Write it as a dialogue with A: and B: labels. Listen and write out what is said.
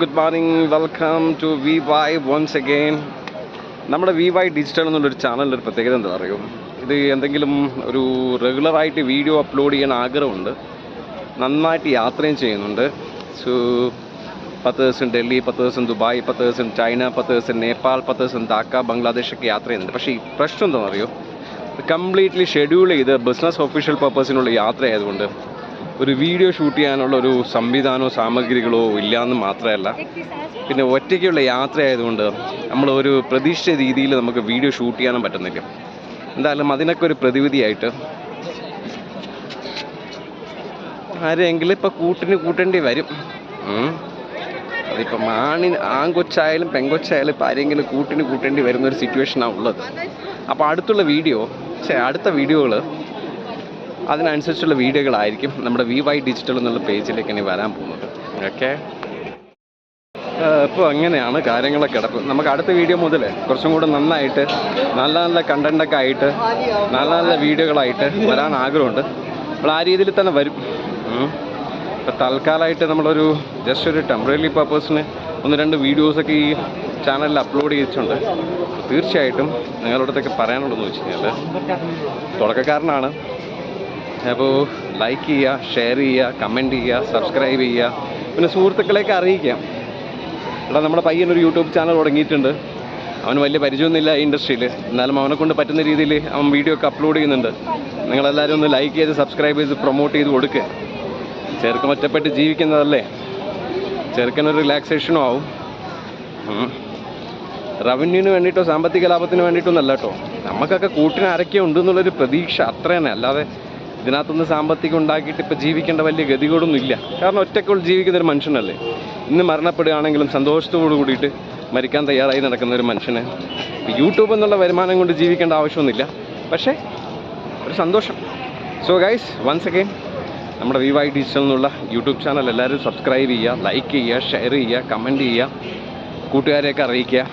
A: Good morning welcome to V Y once again നമ്മുടെ V Y digital എന്നുള്ളൊരു ചാനലിന്റെ ഒരു പ്രത്യേകത എന്താ പറയുക ഇത് എന്തെങ്കിലും ഒരു റെഗുലറായിട്ട് വീഡിയോ അപ്ലോഡ് ചെയ്യാൻ ആഗ്രഹമുണ്ട്. നന്നായിട്ട് യാത്രയും ചെയ്യുന്നുണ്ട്. സോ പത്ത് ദിവസം ഡൽഹി പത്ത് ദിവസം ദുബായ് പത്ത് ദിവസം ചൈന പത്ത് ദിവസം നേപ്പാൾ പത്ത് ദിവസം ധാക്ക ബംഗ്ലാദേശൊക്കെ യാത്ര ചെയ്യുന്നുണ്ട്. പക്ഷേ ഈ പ്രശ്നം എന്താണെന്ന് അറിയോ കംപ്ലീറ്റ്ലി ഷെഡ്യൂൾ ചെയ്ത് ബിസിനസ് ഒഫീഷ്യൽ പർപ്പസിനുള്ള യാത്ര ആയതുകൊണ്ട് ഒരു വീഡിയോ ഷൂട്ട് ചെയ്യാനുള്ള ഒരു സംവിധാനമോ സാമഗ്രികളോ ഇല്ലയെന്ന് മാത്രമല്ല. പിന്നെ ഒറ്റയ്ക്കുള്ള യാത്ര ആയതുകൊണ്ട് നമ്മൾ ഒരു പ്രതീക്ഷിച്ച രീതിയിൽ നമുക്ക് വീഡിയോ ഷൂട്ട് ചെയ്യാനും പറ്റുന്നില്ല. എന്തായാലും അതിനൊക്കെ ഒരു പ്രതിവിധിയായിട്ട്. ആരെങ്കിലും ഇപ്പം കൂട്ടിന് കൂട്ടേണ്ടി വരും. അതിപ്പം ആണി ആൺകൊച്ചായാലും പെങ്കൊച്ചായാലും ഇപ്പം ആരെങ്കിലും കൂട്ടിന് കൂട്ടേണ്ടി വരുന്ന ഒരു സിറ്റുവേഷനാണ് ഉള്ളത്. അപ്പോൾ അടുത്തുള്ള വീഡിയോ അടുത്ത വീഡിയോകൾ അതിനനുസരിച്ചുള്ള വീഡിയോകളായിരിക്കും നമ്മുടെ വി വൈ ഡിജിറ്റൽ എന്നുള്ള പേജിലേക്ക് ഇനി വരാൻ പോകുന്നത്. ഓക്കെ ഇപ്പോൾ അങ്ങനെയാണ് കാര്യങ്ങളൊക്കെ കിടപ്പ്. നമുക്ക് അടുത്ത വീഡിയോ മുതൽ കുറച്ചും കൂടെ നന്നായിട്ട് നല്ല നല്ല കണ്ടന്റൊക്കെ ആയിട്ട് നല്ല നല്ല വീഡിയോകളായിട്ട് വരാൻ ആഗ്രഹമുണ്ട്. അപ്പോൾ ആ രീതിയിൽ തന്നെ വരും. ഇപ്പോൾ തൽക്കാലമായിട്ട് നമ്മളൊരു ജസ്റ്റ് ഒരു ടെമ്പററി പർപ്പസിന് ഒന്ന് രണ്ട് വീഡിയോസൊക്കെ ഈ ചാനലിൽ അപ്ലോഡ് ചെയ്തിട്ടുണ്ട്. തീർച്ചയായിട്ടും നിങ്ങളുടെ അടുത്തൊക്കെ പറയാനുള്ളതെന്ന് വെച്ച് കഴിഞ്ഞാൽ തുടക്കക്കാരനാണ്. അപ്പോൾ ലൈക്ക് ചെയ്യുക ഷെയർ ചെയ്യുക കമന്റ് ചെയ്യുക സബ്സ്ക്രൈബ് ചെയ്യുക. പിന്നെ സുഹൃത്തുക്കളെയൊക്കെ അറിയിക്കാം. എടാ നമ്മുടെ പയ്യനൊരു യൂട്യൂബ് ചാനൽ തുടങ്ങിയിട്ടുണ്ട്. അവന് വലിയ പരിചയമൊന്നുമില്ല ഈ ഇൻഡസ്ട്രിയിൽ എന്നാലും അവനെ കൊണ്ട് പറ്റുന്ന രീതിയിൽ അവൻ വീഡിയോ ഒക്കെ അപ്ലോഡ് ചെയ്യുന്നുണ്ട്. നിങ്ങളെല്ലാവരും ഒന്ന് ലൈക്ക് ചെയ്ത് സബ്സ്ക്രൈബ് ചെയ്ത് പ്രൊമോട്ട് ചെയ്ത് കൊടുക്കുക ചെറുക്കൻ ഒറ്റപ്പെട്ട് ജീവിക്കുന്നതല്ലേ? ചെറുക്കനൊരു റിലാക്സേഷനും ആവും. റവന്യൂവിന് വേണ്ടിയിട്ടോ സാമ്പത്തിക ലാഭത്തിന് വേണ്ടിയിട്ടോ ഒന്നല്ല കേട്ടോ. നമുക്കൊക്കെ കൂട്ടിന് ആരൊക്കെ ഉണ്ട് എന്നുള്ളൊരു പ്രതീക്ഷ അത്ര തന്നെ അല്ലാതെ ഇതിനകത്തുനിന്ന് സാമ്പത്തികം ഉണ്ടാക്കിയിട്ട് ഇപ്പോൾ ജീവിക്കേണ്ട വലിയ ഗതികളൊന്നും ഇല്ല. കാരണം ഒറ്റക്കുള്ള ജീവിക്കുന്ന ഒരു മനുഷ്യനല്ലേ? ഇന്ന് മരണപ്പെടുകയാണെങ്കിലും സന്തോഷത്തോടു കൂടിയിട്ട് മരിക്കാൻ തയ്യാറായി നടക്കുന്ന ഒരു മനുഷ്യന് യൂട്യൂബ് എന്നുള്ള വരുമാനം കൊണ്ട് ജീവിക്കേണ്ട ആവശ്യമൊന്നുമില്ല. പക്ഷേ ഒരു സന്തോഷം. സോ ഗൈസ് വൺസ് അഗെയിൻ നമ്മുടെ വി വൈ ഡിജിറ്റൽ എന്നുള്ള യൂട്യൂബ് ചാനൽ എല്ലാവരും സബ്സ്ക്രൈബ് ചെയ്യുക ലൈക്ക് ചെയ്യുക ഷെയർ ചെയ്യുക കമന്റ് ചെയ്യുക കൂട്ടുകാരെയൊക്കെ അറിയിക്കുക.